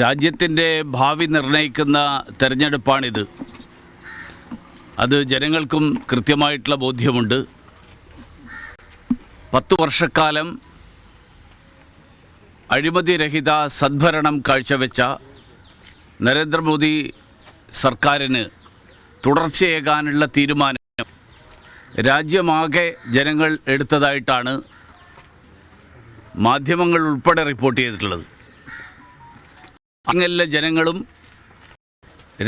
രാജ്യത്തിന്റെ ഭാവി നിർണയിക്കുന്ന തെരഞ്ഞെടുപ്പാണിത്. അത് ജനങ്ങൾക്കും കൃത്യമായിട്ടുള്ള ബോധ്യമുണ്ട്. പത്തു വർഷക്കാലം അഴിമതിരഹിത സദ്ഭരണം കാഴ്ചവെച്ച നരേന്ദ്രമോദി സർക്കാരിന് തുടർച്ചയേകാനുള്ള തീരുമാനം രാജ്യമാകെ ജനങ്ങൾ എടുത്തതായിട്ടാണ് മാധ്യമങ്ങൾ ഉൾപ്പെടെ റിപ്പോർട്ട് ചെയ്തിട്ടുള്ളത്. അങ്ങനെയുള്ള ജനങ്ങളും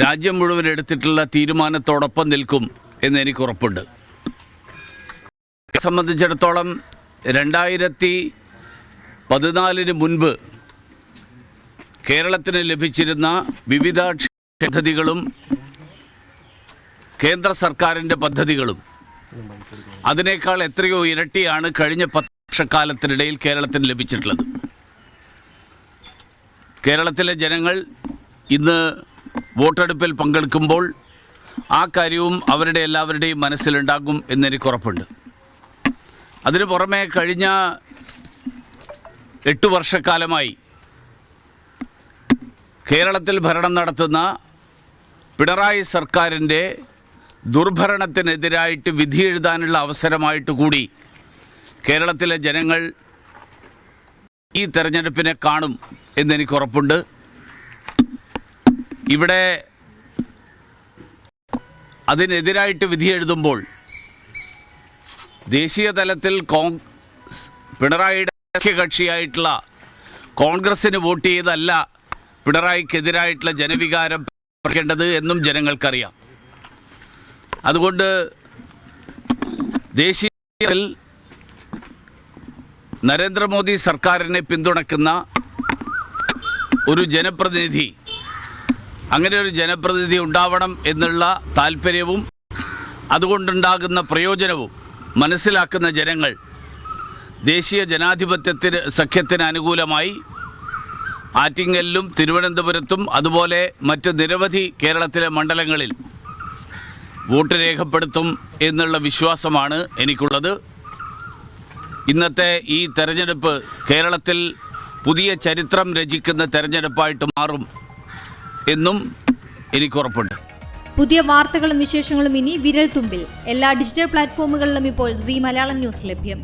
രാജ്യം മുഴുവൻ എടുത്തിട്ടുള്ള തീരുമാനത്തോടൊപ്പം നിൽക്കും എന്ന് എനിക്ക് ഉറപ്പുണ്ട്. സംബന്ധിച്ചിടത്തോളം രണ്ടായിരത്തി പതിനാലിന് മുൻപ് കേരളത്തിന് ലഭിച്ചിരുന്ന വിവിധ പദ്ധതികളും കേന്ദ്ര സർക്കാരിന്റെ പദ്ധതികളും അതിനേക്കാൾ എത്രയോ ഇരട്ടിയാണ് കഴിഞ്ഞ പത്ത് വർഷക്കാലത്തിനിടയിൽ കേരളത്തിന് ലഭിച്ചിട്ടുള്ളത്. കേരളത്തിലെ ജനങ്ങൾ ഇന്ന് വോട്ടെടുപ്പിൽ പങ്കെടുക്കുമ്പോൾ ആ കാര്യവും അവരുടെ എല്ലാവരുടെയും മനസ്സിലുണ്ടാകും എന്നെനിക്ക് ഉറപ്പുണ്ട്. അതിനു പുറമെ കഴിഞ്ഞ എട്ട് വർഷക്കാലമായി കേരളത്തിൽ ഭരണം നടത്തുന്ന പിണറായി സർക്കാരിന്റെ ദുർഭരണത്തിനെതിരായിട്ട് വിധി എഴുതാനുള്ള അവസരമായിട്ട് കൂടി കേരളത്തിലെ ജനങ്ങൾ ഈ തെരഞ്ഞെടുപ്പിനെ കാണും എന്നെനിക്ക് ഉറപ്പുണ്ട്. ഇവിടെ അതിനെതിരായിട്ട് വിധി എഴുതുമ്പോൾ ദേശീയ തലത്തിൽ കോൺ പിണറായിയുടെ കക്ഷിയായിട്ടുള്ള കോൺഗ്രസിന് വോട്ട് ചെയ്തല്ല പിണറായിക്കെതിരായിട്ടുള്ള ജനവികാരം പറയേണ്ടത് എന്നും ജനങ്ങൾക്കറിയാം. അതുകൊണ്ട് ദേശീയത്തിൽ നരേന്ദ്രമോദി സർക്കാരിനെ പിന്തുണയ്ക്കുന്ന ഒരു ജനപ്രതിനിധി. അങ്ങനെ ഒരു ജനപ്രതിനിധി ഉണ്ടാവണം എന്നുള്ള താല്പര്യവും അതുകൊണ്ടുണ്ടാകുന്ന പ്രയോജനവും മനസ്സിലാക്കുന്ന ജനങ്ങൾ ദേശീയ ജനാധിപത്യത്തിന് സഖ്യത്തിന് അനുകൂലമായി ആറ്റിങ്ങലിലും തിരുവനന്തപുരത്തും അതുപോലെ മറ്റ് നിരവധി കേരളത്തിലെ മണ്ഡലങ്ങളിൽ വോട്ട് രേഖപ്പെടുത്തും എന്നുള്ള വിശ്വാസമാണ് എനിക്കുള്ളത്. ഇന്നത്തെ ഈ തെരഞ്ഞെടുപ്പ് കേരളത്തിൽ പുതിയ ചരിത്രം രചിക്കുന്ന തെരഞ്ഞെടുപ്പായിട്ട് മാറും എന്നും എനിക്കുറപ്പുണ്ട് പുതിയ വാർത്തകളും വിശേഷങ്ങളും ഇനി വിരൽ തുമ്പിൽ എല്ലാ ഡിജിറ്റൽ പ്ലാറ്റ്ഫോമുകളിലും ഇപ്പോൾ സി മലയാളം ന്യൂസ് ലഭ്യം.